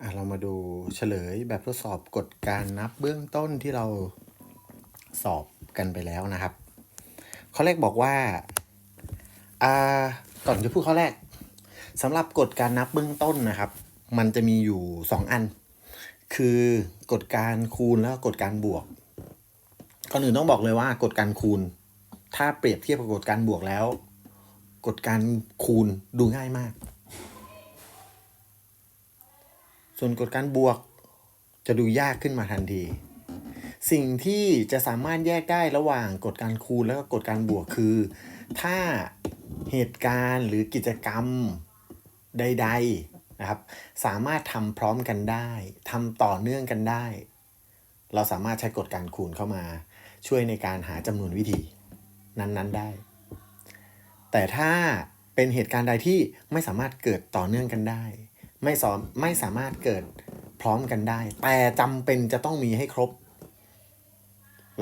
อะเรามาดูเฉลยแบบทดสอบกฎการนับเบื้องต้นที่เราสอบกันไปแล้วนะครับ ข้อแรกบอกว่าอ่าก่อนจะพูดข้อแรกสำหรับกฎการนับเบื้องต้นนะครับ มันจะมีอยู่ 2 อัน คือกฎการคูณแล้วก็กฎการบวกก่อนอื่นต้องบอกเลยว่ากฎการคูณ ถ้าเปรียบเทียบกับกฎการบวกแล้ว กฎการคูณดูง่ายมาก ส่วนกฎการบวกจะดูยากขึ้นมาทันที สิ่งที่จะสามารถแยกได้ระหว่างกฎการคูณแล้วก็กฎการบวกคือ ถ้าเหตุการณ์หรือกิจกรรมใด ๆนะครับ สามารถทำพร้อมกันได้ทำต่อเนื่องกันได้ เราสามารถใช้กฎการคูณเข้ามา ช่วยในการหาจำนวนวิธี นั้นๆได้ แต่ถ้าเป็นเหตุการณ์ใดที่ไม่สามารถเกิดต่อเนื่องกันได้ ไม่สามไม่สามารถเกิดพร้อมกันได้ แต่จำเป็นจะต้องมีให้ครบ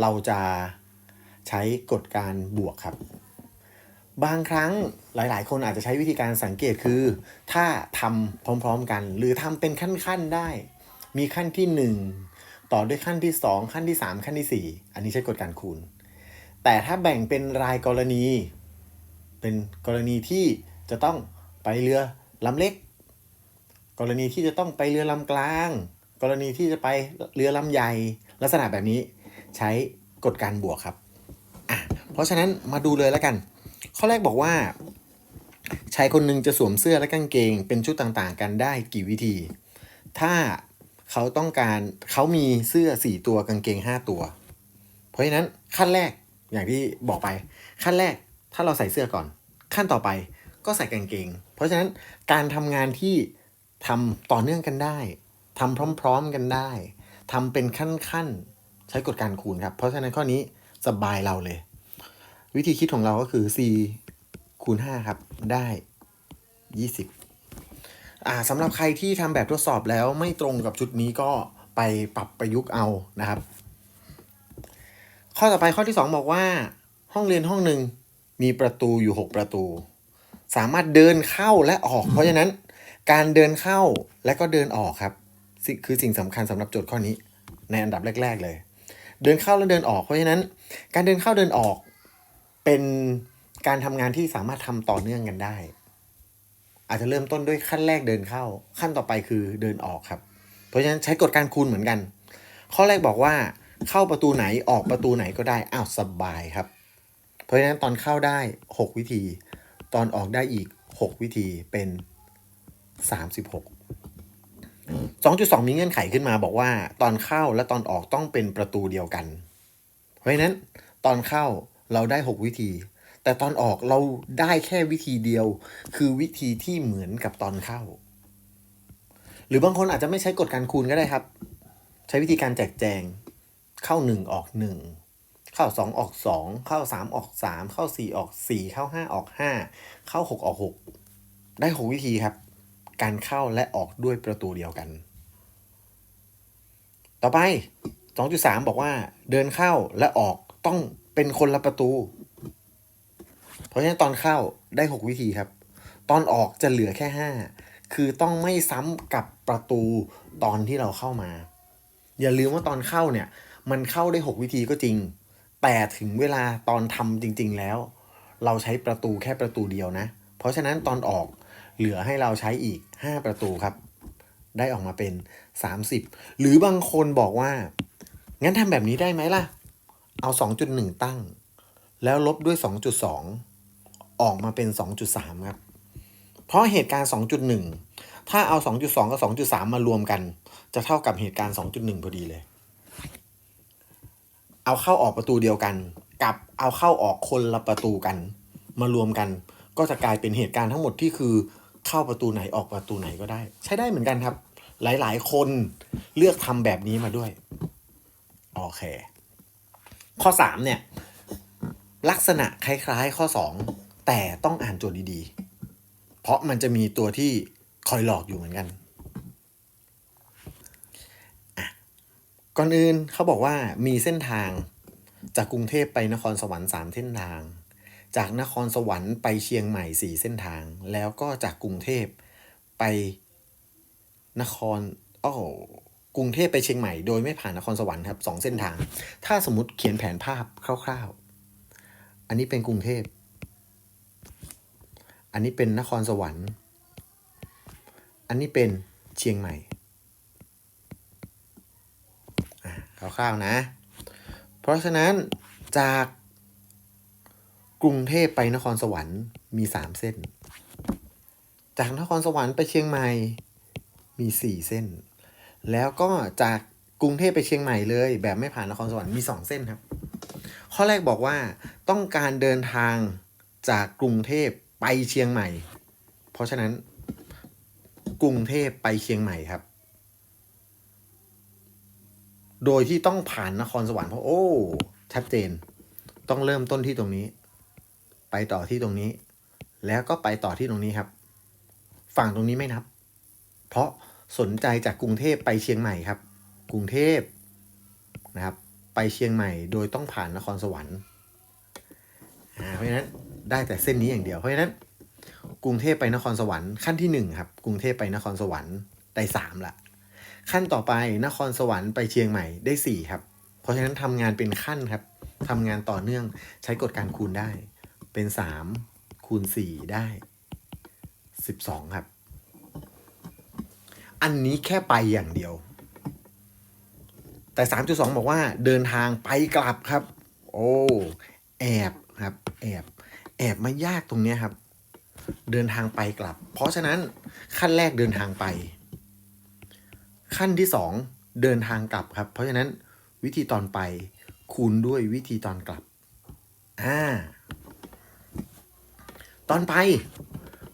เราจะใช้กฎการบวกครับ บางครั้งหลาย ๆ คนอาจจะใช้วิธีการสังเกตคือ ถ้าทำพร้อม ๆ กัน หรือทำเป็นขั้น ๆ ได้ มีขั้นที่ 1 ต่อด้วยขั้นที่ 2 ขั้นที่ 3 ขั้นที่ 4 อันนี้ใช้กฎการคูณ แต่ถ้าแบ่งเป็นรายกรณี เป็นกรณีที่จะต้องไปเรือลำเล็ก กรณีที่จะต้องไปเรือลำกลาง กรณีที่จะไปเรือลำใหญ่ ลักษณะแบบนี้ใช้กฎการบวกครับอะเพราะฉะนั้นมาดูเลยแล้วกัน ข้อแรกบอกว่าชายคนหนึ่งจะสวมเสื้อและกางเกง เป็นชุดต่างๆ กันได้กี่วิธี ถ้าเขาต้องการเขามีเสื้อ 4 ตัวกางเกง 5 ตัว เพราะฉะนั้นขั้นแรกอย่างที่บอกไป ขั้นแรกถ้าเราใส่เสื้อก่อน ขั้นต่อไปก็ใส่กางเกง เพราะฉะนั้นการทำงานที่ ทำต่อเนื่องกันได้ทำพร้อม ๆกันได้ทำเป็นขั้นๆ ใช้กฎการคูณครับ เพราะฉะนั้นข้อนี้สบายเราเลย วิธีคิดของเราก็คือ4คูณ 5 ครับ ได้ 20อ่าสำหรับใครที่ทำแบบทดสอบแล้วไม่ตรงกับชุดนี้ก็ไปปรับประยุกต์เอานะครับ ข้อต่อไปข้อที่ 2 บอกว่า ห้องเรียนห้องหนึ่งมีประตูอยู่ 6 ประตู สามารถเดินเข้าและออก เพราะฉะนั้น การเดินเข้าและก็เดินออกครับ คือสิ่งสำคัญสำหรับโจทย์ข้อนี้ ในอันดับแรก ๆ เลย เดินเข้าและเดินออกเพราะฉะนั้น การเดินเข้าเดินออกเป็นการทำงานที่สามารถทำต่อเนื่องกันได้ อาจจะเริ่มต้นด้วยขั้นแรกเดินเข้า ขั้นต่อไปคือเดินออกครับ เพราะฉะนั้นใช้กฎการคูณเหมือนกัน ข้อแรกบอกว่าเข้าประตูไหนออกประตูไหนก็ได้อ้าวสบายครับ เพราะฉะนั้นตอนเข้าได้ 6 วิธี ตอนออกได้อีก 6 วิธีเป็น 36 2.2 มีเงื่อนไขขึ้นมาบอกว่า ตอนเข้าและตอนออกต้องเป็นประตูเดียวกัน เพราะฉะนั้นตอนเข้าเราได้ 6 วิธี แต่ตอนออกเราได้แค่วิธีเดียว คือวิธีที่เหมือนกับตอนเข้า หรือบางคนอาจจะไม่ใช้กฎการคูณก็ได้ครับ ใช้วิธีการแจกแจงเข้า 1 ออก 1เข้า 2 ออก 2 เข้า 3 ออก 3 เข้า 4 ออก 4 เข้า 5 ออก 5 เข้า 6 ออก 6 ได้ 6 วิธีครับ การเข้าและออกด้วยประตูเดียวกัน ต่อไป 2.3 บอกว่าเดินเข้าและออกต้องเป็นคนละประตู เพราะฉะนั้นตอนเข้าได้ 6 วิธีครับ ตอนออกจะเหลือแค่ 5 คือต้องไม่ซ้ำกับประตูตอนที่เราเข้ามา อย่าลืมว่าตอนเข้าเนี่ย มันเข้าได้ 6 วิธีก็จริง แต่ถึงเวลาตอนทำจริง ๆ แล้ว เราใช้ประตูแค่ประตูเดียวนะ เพราะฉะนั้นตอนออก เหลือให้เราใช้อีก 5 ประตูครับ ได้ออกมาเป็น 30 หรือบางคนบอกว่า งั้นทำแบบนี้ได้ไหมล่ะ เอา 2.1 ตั้ง แล้วลบด้วย 2.2 ออกมาเป็น 2.3 ครับ เพราะเหตุการณ์ 2.1 ถ้าเอา 2.2 กับ 2.3 มารวมกัน จะเท่ากับเหตุการณ์ 2.1 พอดีเลย เอาเข้าออกประตูเดียวกัน กับเอาเข้าออกคนละประตูกัน มารวมกันก็จะกลายเป็นเหตุการณ์ทั้งหมดที่คือ เข้าประตูไหนออกประตูไหนก็ได้ ใช้ได้เหมือนกันครับ หลาย ๆ คนเลือกทำแบบนี้มาด้วย โอเค ข้อ 3 เนี่ย ลักษณะคล้ายๆ ข้อ 2 แต่ต้องอ่านโจทย์ดีๆ เพราะมันจะมีตัวที่คอยหลอกอยู่เหมือนกันอะก่อนอื่นเขาบอกว่ามีเส้นทางจากกรุงเทพไปนครสวรรค์3เส้นทาง จากนครสวรรค์ไปเชียงใหม่4เส้นทาง แล้วก็จากกรุงเทพไปนครโอ้โหกรุงเทพไปเชียงใหม่โดยไม่ผ่านนครสวรรค์ครับสองเส้นทาง ถ้าสมมติเขียนแผนภาพคร่าวๆ อันนี้เป็นกรุงเทพ อันนี้เป็นนครสวรรค์ อันนี้เป็นเชียงใหม่คร่าวๆนะ เพราะฉะนั้นจาก กรุงเทพไปนครสวรรค์มีสามเส้น จากนครสวรรค์ไปเชียงใหม่มีสี่เส้น แล้วก็จากกรุงเทพไปเชียงใหม่เลย แบบไม่ผ่านนครสวรรค์มีสองเส้นครับ ข้อแรกบอกว่าต้องการเดินทางจากกรุงเทพไปเชียงใหม่ เพราะฉะนั้น กรุงเทพไปเชียงใหม่ครับ โดยที่ต้องผ่านนครสวรรค์เพราะโอ้ชัดเจน ต้องเริ่มต้นที่ตรงนี้ ไปต่อที่ตรงนี้ แล้วก็ไปต่อที่ตรงนี้ครับ ฝั่งตรงนี้ไม่นับ เพราะสนใจจากกรุงเทพไปเชียงใหม่ครับ กรุงเทพนะครับ ไปเชียงใหม่โดยต้องผ่านนครสวรรค์เพราะฉะนั้นได้แต่เส้นนี้อย่างเดียว เพราะฉะนั้น กรุงเทพไปนครสวรรค์ขั้นที่หนึ่งครับ กรุงเทพไปนครสวรรค์ได้สามละขั้นต่อไปนครสวรรค์ไปเชียงใหม่ได้สี่ครับ เพราะฉะนั้นทำงานเป็นขั้นครับทำงานต่อเนื่องใช้กฎการคูณได้ เป็นสามคูณสี่ได้สิบสองครับ อันนี้แค่ไปอย่างเดียว แต่ 3.2 บอกว่าเดินทางไปกลับครับ โอ้แอบครับแอบแอบมายากตรงเนี้ยครับ เดินทางไปกลับ เพราะฉะนั้นขั้นแรกเดินทางไป ขั้นที่สองเดินทางกลับครับ เพราะฉะนั้นวิธีตอนไปคูณด้วยวิธีตอนกลับ อ่า ตอนไป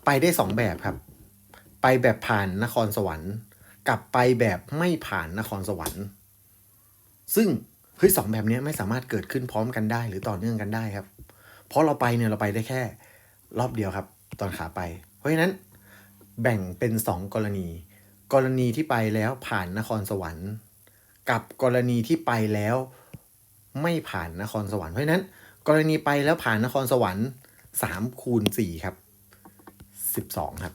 ไปได้สองแบบครับ ไปแบบผ่านนครสวรรค์กับไปแบบไม่ผ่านนครสวรรค์ ซึ่งเฮ้ยสองแบบนี้ไม่สามารถเกิดขึ้นพร้อมกันได้หรือต่อเนื่องกันได้ครับ เพราะเราไปเนี่ยเราไปได้แค่ รอบเดียวครับ ตอนขาไป เพราะฉะนั้นแบ่งเป็นสองกรณี กรณีที่ไปแล้วผ่านนครสวรรค์ กับกรณีที่ไปแล้วไม่ผ่านนครสวรรค์เพราะฉะนั้น กรณีไปแล้วผ่านนครสวรรค์ สามคูณสี่ครับสิบสองครับ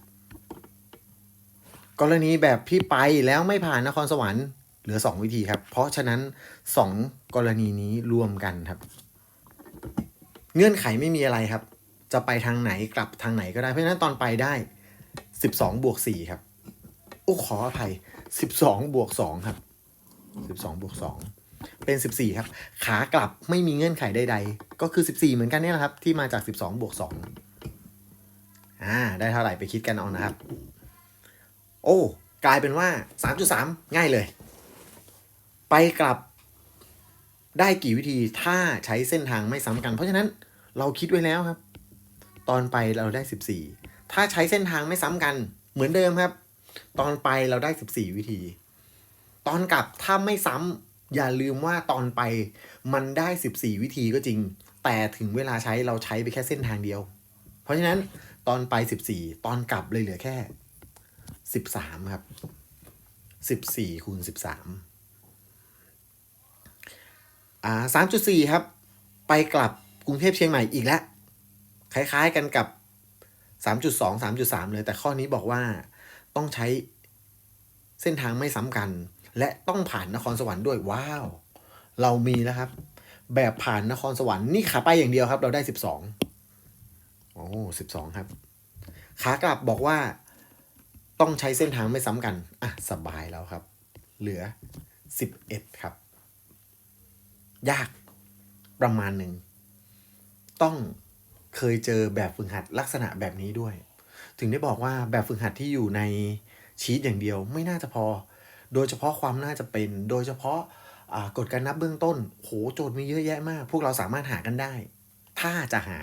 กรณีแบบที่ไปแล้วไม่ผ่านนครสวรรค์เหลือ2วิธีครับ เพราะฉะนั้น2กรณีนี้รวมกันครับ เงื่อนไขไม่มีอะไรครับ จะไปทางไหนกลับทางไหนก็ได้ เพราะฉะนั้นตอนไปได้12บวก4ครับโอ้ขออภัย12บวก2ครับ12บวก2 เป็น 14 ครับ ขากลับไม่มีเงื่อนไขใดๆ ก็คือ 14 เหมือนกันนี่แหละครับ ที่มาจาก 12 บวก 2 อ่า ได้เท่าไหร่ไปคิดกันเอานะครับ โอ้ กลายเป็นว่า 3.3 ง่ายเลย ไปกลับได้กี่วิธีถ้าใช้เส้นทางไม่ซ้ำกัน เพราะฉะนั้นเราคิดไว้แล้วครับ ตอนไปเราได้ 14 ถ้าใช้เส้นทางไม่ซ้ำกันเหมือนเดิมครับ ตอนไปเราได้ 14 วิธี ตอนกลับถ้าไม่ซ้ำ อย่าลืมว่าตอนไปมันได้ 14 วิธีก็จริง แต่ถึงเวลาใช้เราใช้ไปแค่เส้นทางเดียว เพราะฉะนั้นตอนไป 14 ตอนกลับเลยเหลือแค่สิบสามครับสิบสี่คูณสิบสามอ่าสามจุดสี่ครับ ไปกลับกรุงเทพเชียงใหม่อีกแล้ว คล้ายๆกันกับสามจุดสองสามจุดสามเลย แต่ข้อนี้บอกว่าต้องใช้เส้นทางไม่ซ้ำกัน และต้องผ่านนครสวรรค์ด้วยว้าว เรามีแล้วครับ แบบผ่านนครสวรรค์นี่ขาไปอย่างเดียวครับ เราได้สิบสองโอ้สิบสองครับ ขากลับบอกว่าต้องใช้เส้นทางไม่ซ้ำกันอะสบายแล้วครับ เหลือ11ครับ ยากประมาณหนึ่ง ต้องเคยเจอแบบฝึกหัดลักษณะแบบนี้ด้วย ถึงได้บอกว่าแบบฝึกหัดที่อยู่ในชีตอย่างเดียวไม่น่าจะพอ โดยเฉพาะความน่าจะเป็น โดยเฉพาะกฎการนับเบื้องต้น โหโจทย์มีเยอะแยะมาก พวกเราสามารถหากันได้ ถ้าจะหา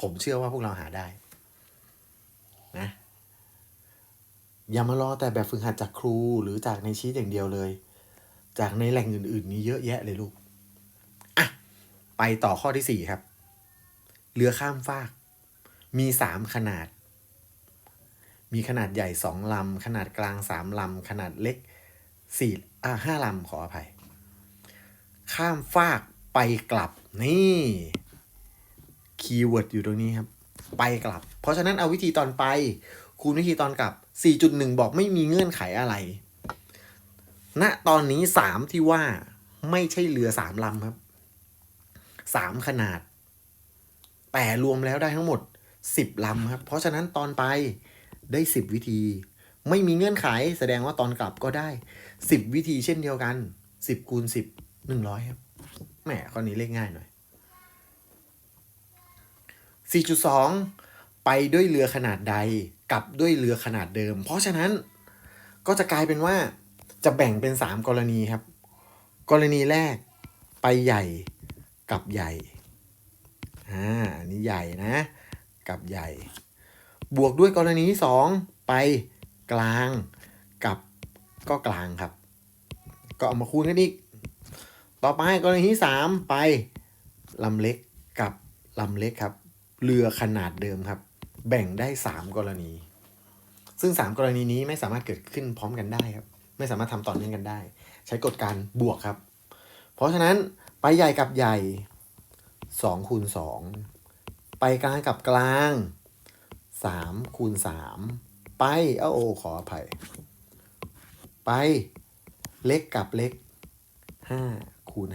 ผมเชื่อว่าพวกเราหาได้นะอย่ามารอแต่แบบฝึกหัดจากครูหรือจากในชีตอย่างเดียวเลย จากในแหล่งอื่นๆ มีเยอะแยะเลยลูกอะไปต่อข้อที่สี่ครับ เรือข้ามฟาก มีสามขนาด มีขนาดใหญ่สองลำ ขนาดกลางสามลำ ขนาดเล็ก สี่อ่าห้าลำขออภัย ข้ามฟากไปกลับนี่คีย์เวิร์ดอยู่ตรงนี้ครับ ไปกลับ เพราะฉะนั้นเอาวิธีตอนไป คูณวิธีตอนกลับ 4.1 บอกไม่มีเงื่อนไขอะไรณตอนนี้สามที่ว่าไม่ใช่เรือสามลำครับสามขนาด แต่รวมแล้วได้ทั้งหมดสิบลำครับ เพราะฉะนั้นตอนไปได้สิบวิธี ไม่มีเงื่อนไข แสดงว่าตอนกลับก็ได้ สิบวิธีเช่นเดียวกันสิบคูณสิบหนึ่งร้อยครับแหมข้อนี้เลขง่ายหน่อย4.2ไปด้วยเรือขนาดใดกลับด้วยเรือขนาดเดิม เพราะฉะนั้นก็จะกลายเป็นว่าจะแบ่งเป็น3กรณีครับ กรณีแรกไปใหญ่กับใหญ่อ่าอันนี้ใหญ่นะ กับใหญ่ บวกด้วยกรณีที่2ไปกลาง ก็กลางครับ ก็เอามาคูณกันอีก ต่อไปกรณีที่3ไปลำเล็กกับลำเล็กครับ เรือขนาดเดิมครับ แบ่งได้3กรณี ซึ่ง3กรณีนี้ไม่สามารถเกิดขึ้นพร้อมกันได้ครับ ไม่สามารถทำต่อเนื่องกันได้ ใช้กฎการบวกครับ เพราะฉะนั้นไปใหญ่กับใหญ่2คูณ2ไปกลางกับกลาง3คูณ3ไปเอ้าโอขออภัย ไป เล็กกับเล็ก5คูณ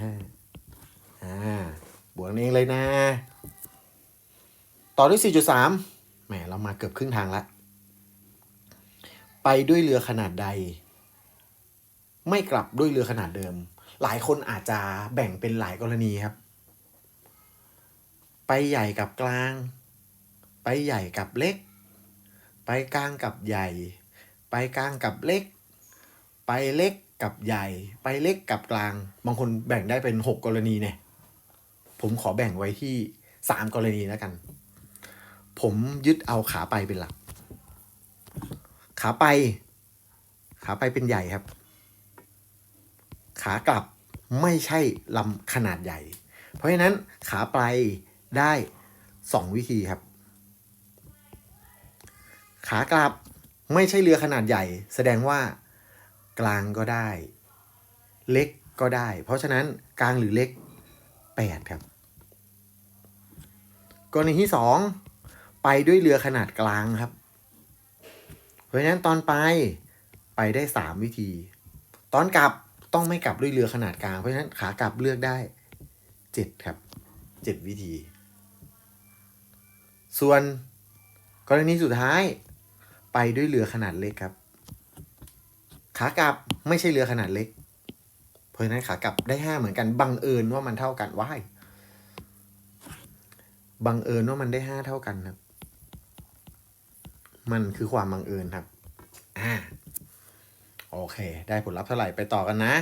5อ่าบวกเองเลยนะ ต่อด้วย4.3แหมเรามาเกือบครึ่งทางล้วไปด้วยเรือขนาดใด ไม่กลับด้วยเรือขนาดเดิม หลายคนอาจจะแบ่งเป็นหลายกรณีครับ ไปใหญ่กับกลาง ไปใหญ่กับเล็ก ไปกลางกับใหญ่ ไปกลางกับเล็ก ไปเล็กกับใหญ่ ไปเล็กกับกลาง บางคนแบ่งได้เป็น 6 กรณีเนี่ย ผมขอแบ่งไว้ที่ 3 กรณีแล้วกัน ผมยึดเอาขาไปเป็นหลัก ขาไป ขาไปเป็นใหญ่ครับ ขากลับไม่ใช่ลำขนาดใหญ่ เพราะฉะนั้นขาไปได้ 2 วิธีครับ ขากลับไม่ใช่เรือขนาดใหญ่ แสดงว่า กลางก็ได้ เล็กก็ได้ เพราะฉะนั้นกลางหรือเล็ก 8 ครับ กรณีที่ 2 ไปด้วยเรือขนาดกลางครับ เพราะฉะนั้นตอนไปไปได้ 3 วิธี ตอนกลับต้องไม่กลับด้วยเรือขนาดกลาง เพราะฉะนั้นขากลับเลือกได้ 7 ครับ 7 วิธี ส่วนกรณีสุดท้ายไปด้วยเรือขนาดเล็กครับ ขากลับไม่ใช่เรือขนาดเล็ก เพราะฉะนั้นขากลับได้5เหมือนกัน บังเอิญว่ามันเท่ากันว้ายบังเอิญว่ามันได้ห้าเท่ากันครับ มันคือความบังเอิญครับ อ่า โอเค ได้ผลลัพธ์เท่าไหร่ไปต่อกันนะ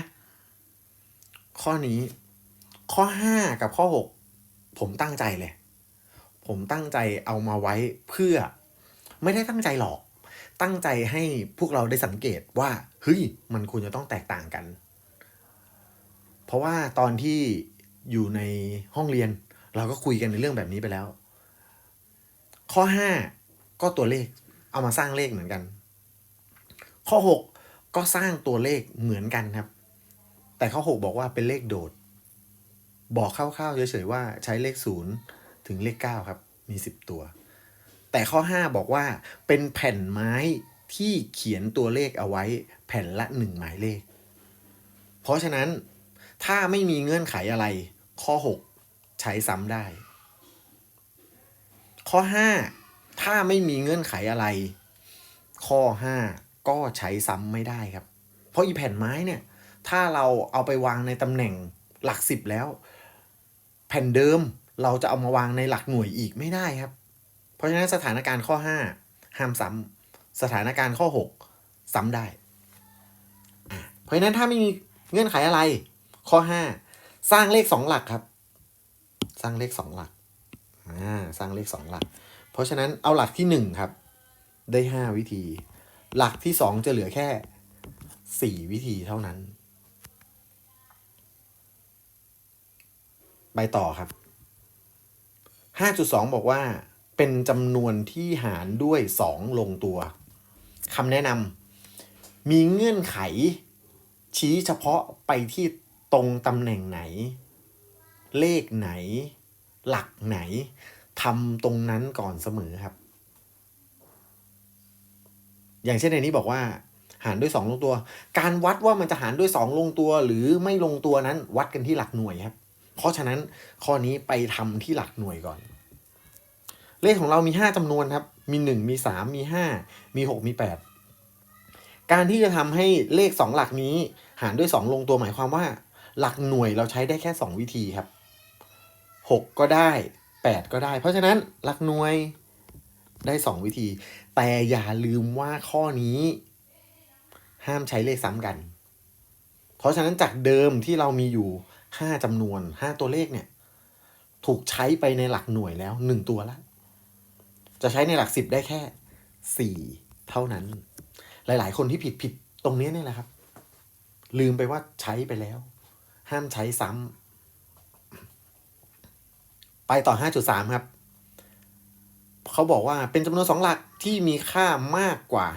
ข้อนี้ ข้อห้ากับข้อหกผมตั้งใจเลย ผมตั้งใจเอามาไว้เพื่อ ไม่ได้ตั้งใจหรอก ตั้งใจให้พวกเราได้สังเกตว่าเฮ้ยมันควรจะต้องแตกต่างกัน เพราะว่าตอนที่อยู่ในห้องเรียน เราก็คุยกันในเรื่องแบบนี้ไปแล้ว ข้อ 5 ก็ตัวเลข เอามาสร้างเลขเหมือนกัน ข้อ 6 ก็สร้างตัวเลขเหมือนกันครับ แต่ข้อ 6 บอกว่าเป็นเลขโดด บอกคร่าวๆเฉยๆว่าใช้เลข 0 ถึงเลข 9 ครับ มี 10 ตัว แต่ข้อ 5 บอกว่าเป็นแผ่นไม้ที่เขียนตัวเลขเอาไว้แผ่นละ 1 หมายเลข เพราะฉะนั้นถ้าไม่มีเงื่อนไขอะไร ข้อ 6 ใช้ซ้ำได้ ข้อ 5 ถ้าไม่มีเงื่อนไขอะไร ข้อ 5 ก็ใช้ซ้ำไม่ได้ครับ เพราะอีแผ่นไม้เนี่ย ถ้าเราเอาไปวางในตำแหน่งหลักสิบแล้ว แผ่นเดิมเราจะเอามาวางในหลักหน่วยอีกไม่ได้ครับ เพราะฉะนั้นสถานการณ์ข้อ 5 ห้ามซ้ำสถานการณ์ข้อ 6 ซ้ำได้ เพราะฉะนั้นถ้าไม่มีเงื่อนไขอะไร ข้อ 5 สร้างเลข 2 หลักครับ สร้างเลข 2 หลักสร้างเลข 2 หลัก เพราะฉะนั้นเอาหลักที่ 1 ครับ ได้ 5 วิธี หลักที่ 2 จะเหลือแค่ 4 วิธีเท่านั้น ไปต่อครับ 5.2 บอกว่า เป็นจำนวนที่หารด้วย 2 ลงตัวคำแนะนำมีเงื่อนไข ชี้เฉพาะไปที่ตรงตำแหน่งไหน เลขไหน หลักไหนทำตรงนั้นก่อนเสมอครับ อย่างเช่นในนี้บอกว่า หารด้วย 2 ลงตัว การวัดว่ามันจะหารด้วย 2 ลงตัว หรือไม่ลงตัวนั้นวัดกันที่หลักหน่วยครับ เพราะฉะนั้นข้อนี้ไปทำที่หลักหน่วยก่อน เลขของเรามี 5จำนวนครับ มี 1 มี 3 มี 5 มี 6 มี 8 การที่จะทำให้เลข 2 หลักนี้หารด้วย 2 ลงตัวหมายความว่า หลักหน่วยเราใช้ได้แค่ 2 วิธีครับ 6 ก็ได้ 8 ก็ได้ เพราะฉะนั้นหลักหน่วยได้ 2 วิธี แต่อย่าลืมว่าข้อนี้ ห้ามใช้เลขซ้ำกัน เพราะฉะนั้นจากเดิมที่เรามีอยู่ 5จำนวน 5 ตัวเลขเนี่ย ถูกใช้ไปในหลักหน่วยแล้ว 1 ตัวและ จะใช้ในหลัก10ได้แค่4เท่านั้น หลาย ๆ คนที่ผิดผิดตรงนี้นี่แหละครับ ลืมไปว่าใช้ไปแล้ว ห้ามใช้ซ้ำไปต่อ 5.3 ครับ เขาบอกว่าเป็นจำนวนสองหลักที่มีค่ามากกว่า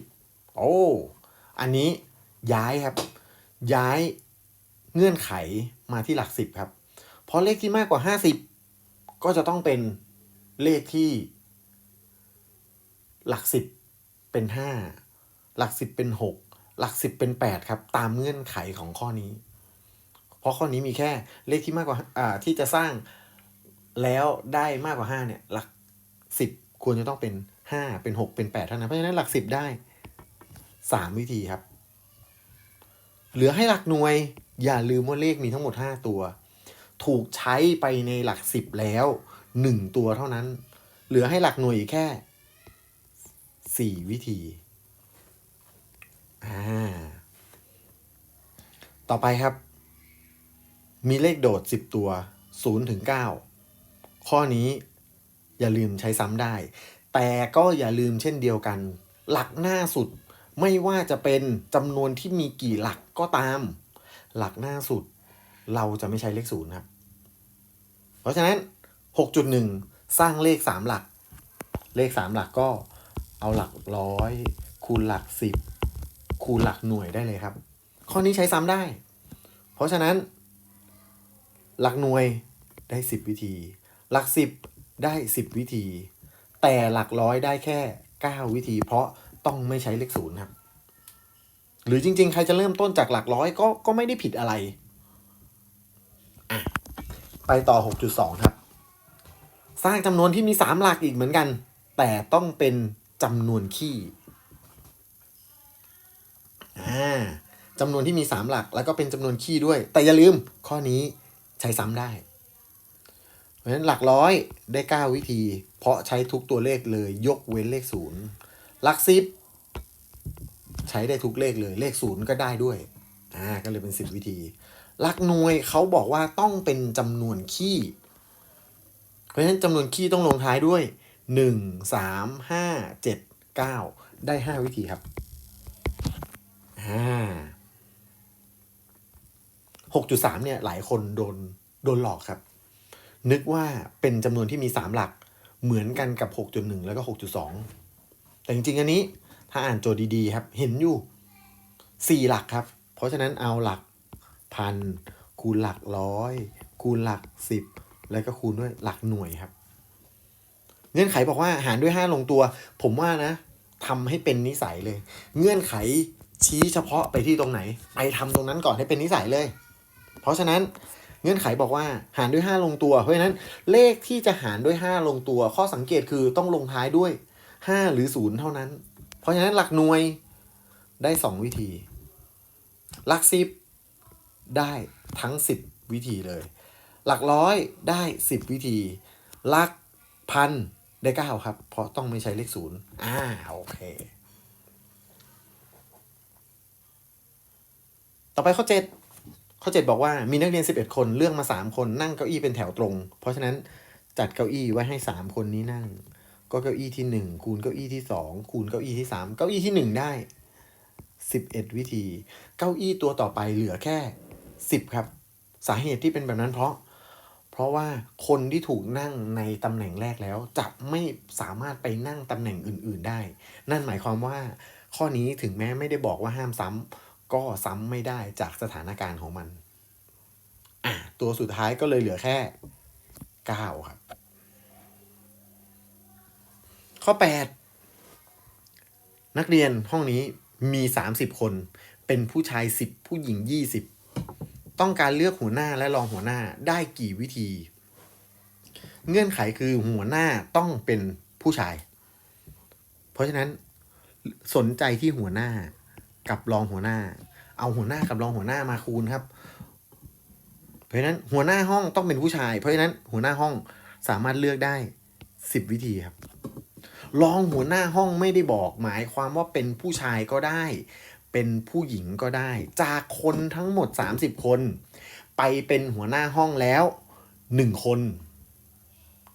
50 โอ้ อันนี้ย้ายครับ ย้ายเงื่อนไขมาที่หลัก 10 ครับ เพราะเลขที่มากกว่า 50 ก็จะต้องเป็นเลขที่ หลัก10เป็น5หลัก10เป็น6หลัก10เป็น8ครับ ตามเงื่อนไขของข้อนี้ เพราะข้อนี้มีแค่เลขที่มากกว่าอ่าที่จะสร้างแล้วได้มากกว่า5เนี่ยหลัก10ควรจะต้องเป็น5เป็น6เป็น8เท่านั้นเพราะฉะนั้นหลัก10ได้3วิธีครับ เหลือให้หลักหน่วยอย่าลืมว่าเลขมีทั้งหมด5ตัว ถูกใช้ไปในหลัก10แล้ว1ตัวเท่านั้น เหลือให้หลักหน่วยแค่ 4วิธี อ่า ต่อไปครับ มีเลขโดด10ตัว0ถึง9ข้อนี้อย่าลืมใช้ซ้ำได้ แต่ก็อย่าลืมเช่นเดียวกัน หลักหน้าสุดไม่ว่าจะเป็นจำนวนที่มีกี่หลักก็ตาม หลักหน้าสุด เราจะไม่ใช้เลขศูนย์ครับ เพราะฉะนั้น 6.1 สร้างเลข 3 หลัก เลข 3 หลักก็ เอาหลักร้อย คูณหลัก10คูณหลักหน่วยได้เลยครับ ข้อนี้ใช้ซ้ำได้ เพราะฉะนั้น หลักหน่วยได้ 10 วิธี หลัก 10 ได้ 10 วิธี แต่หลักร้อยได้แค่ 9 วิธี เพราะต้องไม่ใช้เลขศูนย์ครับ หรือจริง ๆ ใครจะเริ่มต้นจากหลักร้อยก็ก็ไม่ได้ผิดอะไรอะไปต่อ 6.2 ครับ สร้างจำนวนที่มี 3 หลักอีกเหมือนกัน แต่ต้องเป็น จำนวนคี่อ่าจำนวนที่มี 3 หลัก แล้วก็เป็นจำนวนคี่ด้วย แต่อย่าลืมข้อนี้ใช้ซ้ำได้ เพราะฉะนั้นหลักร้อยได้ 9 วิธี เพราะใช้ทุกตัวเลขเลยยกเว้นเลขศูนย์หลักสิบใช้ได้ทุกเลขเลยเลขศูนย์ก็ได้ด้วยอ่าก็เลยเป็นสิบวิธี หลักหน่วยเขาบอกว่าต้องเป็นจำนวนคี่เพราะฉะนั้นจำนวนคี่ต้องลงท้ายด้วย หนึ่งสามห้าเจ็ดเก้าได้ห้าวิธีครับอ่าหกจุดสามเนี่ยหลายคนโดนโดนหลอกครับ นึกว่าเป็นจำนวนที่มีสามหลักเหมือนกันกับหกจุดหนึ่งแล้วก็หกจุดสองแต่จริงๆ อันนี้ถ้าอ่านโจทย์ดีๆ ครับ เห็นอยู่สี่หลักครับ เพราะฉะนั้นเอาหลักพันคูณหลักร้อยคูณหลักสิบแล้วก็คูณด้วยหลักหน่วยครับ งื่อนไขบอกว่าหารด้วยห้าลงตัว ผมว่านะทำให้เป็นนิสัยเลย เงื่อนไขชี้เฉพาะไปที่ตรงไหน ไปทำตรงนั้นก่อนให้เป็นนิสัยเลย เพราะฉะนั้นเงื่อนไขบอกว่าหารด้วย 5 ลงตัว เพราะฉะนั้นเลขที่จะหารด้วย 5 ลงตัว ข้อสังเกตคือต้องลงท้ายด้วย 5 หรือ 0 เท่านั้น เพราะฉะนั้นหลักหน่วยได้ 2 วิธี หลัก 10 ได้ทั้ง 10 วิธีเลย หลักร้อยได้ 10 วิธี หลักพัน ได้9ครับ เพราะต้องไม่ใช้เลข0อ่าโอเค ต่อไปข้อ7ข้อ7บอกว่ามีนักเรียน11คนเลือกมา3คนนั่งเก้าอี้เป็นแถวตรง เพราะฉะนั้นจัดเก้าอี้ไว้ให้3คนนี้นั่ง ก็เก้าอี้ที่1คูณเก้าอี้ที่2คูณเก้าอี้ที่3เก้าอี้ที่1ได้11วิธี เก้าอี้ตัวต่อไปเหลือแค่10ครับ สาเหตุที่เป็นแบบนั้นเพราะ ราะว่าคนที่ถูกนั่งในตำแหน่งแรกแล้ว จะไม่สามารถไปนั่งตำแหน่งอื่น ๆได้ นั่นหมายความว่า ข้อนี้ถึงแม้ไม่ได้บอกว่าห้ามซ้ำก็ซ้ำไม่ได้จากสถานการณ์ของมันอะตัวสุดท้ายก็เลยเหลือแค่9ครับ ข้อ8นักเรียนห้องนี้มี30คน เป็นผู้ชาย10ผู้หญิง20 ต้องการเลือกหัวหน้าและรองหัวหน้าได้กี่วิธี เงื่อนไขคือหัวหน้าต้องเป็นผู้ชาย เพราะฉะนั้นสนใจที่หัวหน้ากับรองหัวหน้า เอาหัวหน้ากับรองหัวหน้ามาคูณครับ เพราะฉะนั้นหัวหน้าห้องต้องเป็นผู้ชาย เพราะฉะนั้นหัวหน้าห้องสามารถเลือกได้10วิธีครับรองหัวหน้าห้องไม่ได้บอกหมายความว่าเป็นผู้ชายก็ได้ เป็นผู้หญิงก็ได้ จากคนทั้งหมด 30 คน ไปเป็นหัวหน้าห้องแล้ว 1 คน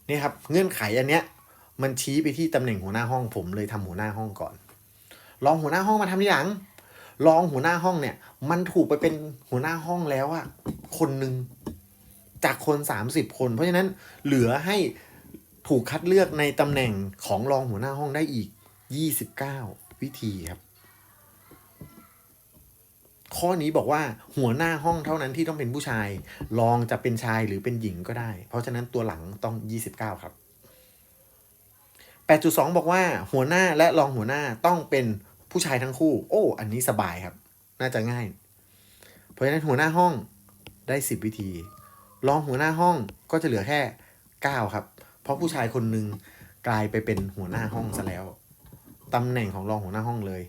นี่ครับเงื่อนไขอันเนี้ยมันชี้ไปที่ตำแหน่งหัวหน้าห้องผมเลยทำหัวหน้าห้องก่อน รองหัวหน้าห้องมาทำทีหลัง รองหัวหน้าห้องเนี่ย มันถูกไปเป็นหัวหน้าห้องแล้วอะคนหนึ่งจากคน 30 คน เพราะฉะนั้นเหลือให้ถูกคัดเลือกในตำแหน่งของรองหัวหน้าห้องได้อีก 29 วิธีครับ ข้อนี้บอกว่าหัวหน้าห้องเท่านั้นที่ต้องเป็นผู้ชายรองจะเป็นชายหรือเป็นหญิงก็ได้ เพราะฉะนั้นตัวหลังต้อง 29 ครับ 8.2 บอกว่าหัวหน้าและรองหัวหน้าต้องเป็นผู้ชายทั้งคู่ โอ้ อันนี้สบายครับ น่าจะง่าย เพราะฉะนั้นหัวหน้าห้องได้ 10 วิธี รองหัวหน้าห้องก็จะเหลือแค่ 9 ครับ เพราะผู้ชายคนหนึ่งกลายไปเป็นหัวหน้าห้องซะแล้วตำแหน่งของรองหัวหน้าห้องเลย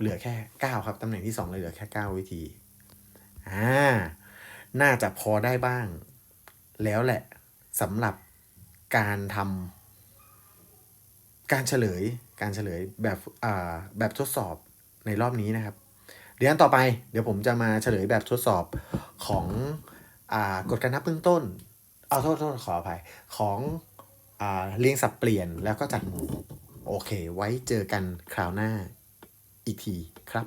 เหลือแค่ 9 ครับ ตำแหน่งที่ 2 เลยเหลือแค่ 9 วิธี อ่า น่าจะพอได้บ้าง แล้วแหละสำหรับการทำการเฉลยการเฉลยแบบอ่าแบบทดสอบในรอบนี้นะครับ เดี๋ยวอันต่อไปเดี๋ยวผมจะมาเฉลยแบบทดสอบของอ่ากฎการนับเบื้องต้น เอาโทษโทษขออภัยของอ่าเรียงสับเปลี่ยนแล้วก็จัดหมู่โอเค ไว้เจอกันคราวหน้า อีกทีครับ